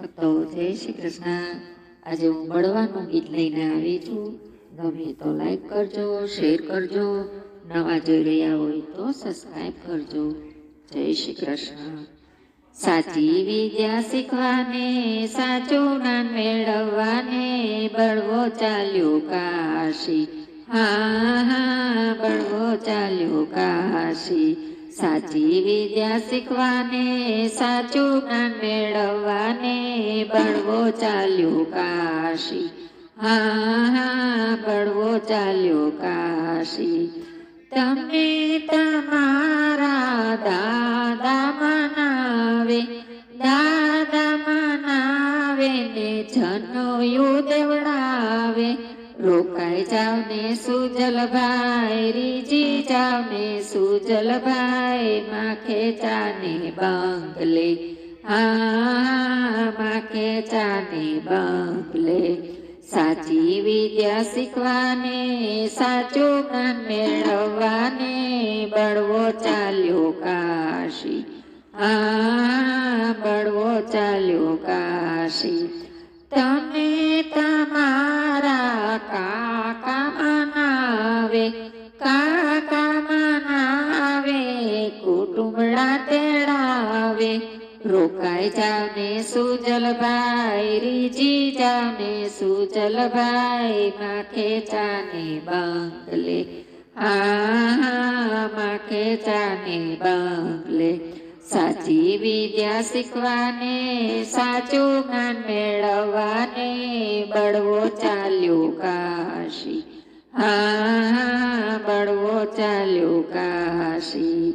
ભક્તો, જય શ્રી કૃષ્ણ. આજે હું બળવાનું ગીત લઈને આવી છું. ગમે તો લાઈક કરજો શેર કરજો. નવા જોઈ રહ્યા હોય તો સબસ્ક્રાઈબ કરજો. જય શ્રી કૃષ્ણ. સાચી વિદ્યા શીખવાને, સાચું જ્ઞાન મેળવવાને, બળવો ચાલ્યો કાશી. હા હા, બળવો ચાલ્યો કાશી. સાચી વિદ્યા શીખવાને, સાચું જ્ઞાન મેળવવાને બળવો ચાલ્યો કાશી. હા હા બળવો ચાલ્યો કાશી. તમે તમારા દાદા મનાવે દાદા મનાવે ને જનોયું દેવડાવે. રોકાઈ જાવ ને સુજલભાઈ, રીજી જાવ ને સુજલભાઈ, માખે ચાને બંગલે. હા, માખે ચાને બંગલે. સાચી વિદ્યા શીખવાને, સાચું જ્ઞાન મેળવવાને, બળવો ચાલ્યો કાશી. આ બળવો ચાલ્યો કાશી. મનાવે કાકામાં આવે કુટુંબડા તેડાવે. રોકાઈ જાવ ને સુજલભાઈ, રીજી જાવ ને સુજલભાઈ, માખે ચાને બંગલે. આ માખે ચાને બંગલે. સાચી વિદ્યા શીખવાને, સાચું જ્ઞાન મેળવવાને બળવો ચાલ્યો કાશી. હા બળવો ચાલ્યો કાશી.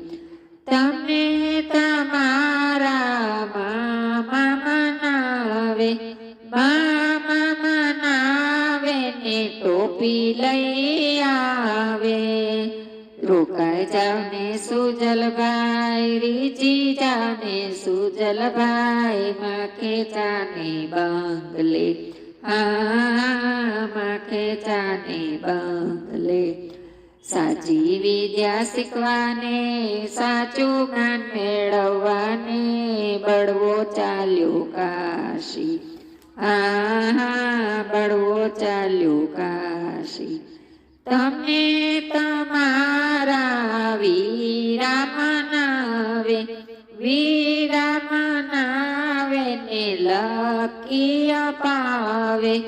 તમે તમારા મામા મનાવે મામા મનાવે ને ટોપી લઈ આવે. રોકાઈ જાવને સુજલભાઈ, રીજી જાવને સુજલભાઈ માખે ચાને બંગલે. હા માખે ચાને બંગલે સાચી વિદ્યા શીખવાને, સાચું જ્ઞાન મેળવવાને, બળવો ચાલ્યો કાશી. હા બળવો ચાલ્યો કાશી. તમે તમારા લકી પાવે.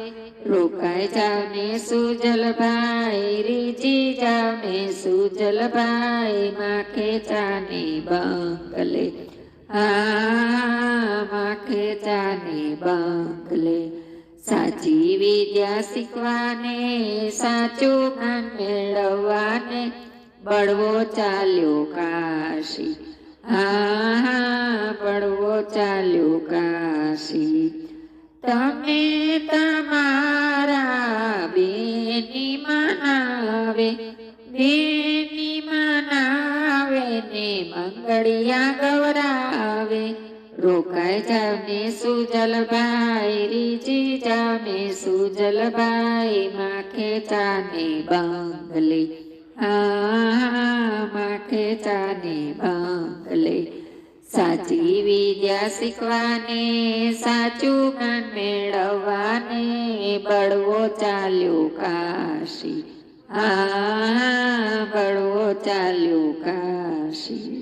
રોકાય જાને સુજલભાઈ, રીજી જાને સુજલભાઈ, માખે ચાને બંગલે. આ માખે ચાને બંગલે. સાચી વિદ્યા શીખવાને, સાચું જ્ઞાન મેળવવાને બળવો ચાલ્યો કાશી. હા, બળવો ચાલ્યો કાશી. તમે તમારા બેની મનાવે બેની મનાવે ને મંગળિયા ગૌરાવે. રોકાય જામે સુજલભાઈ, રીજી જામે સુજલભાઈ, માખે ચાને બંગલે. આ, માખે ચાને બંગલે. સાચી વિદ્યા શીખવાને સાચું જ્ઞાન મેળવવાને બળવો ચાલ્યો કાશી. આ બળવો ચાલ્યો કાશી.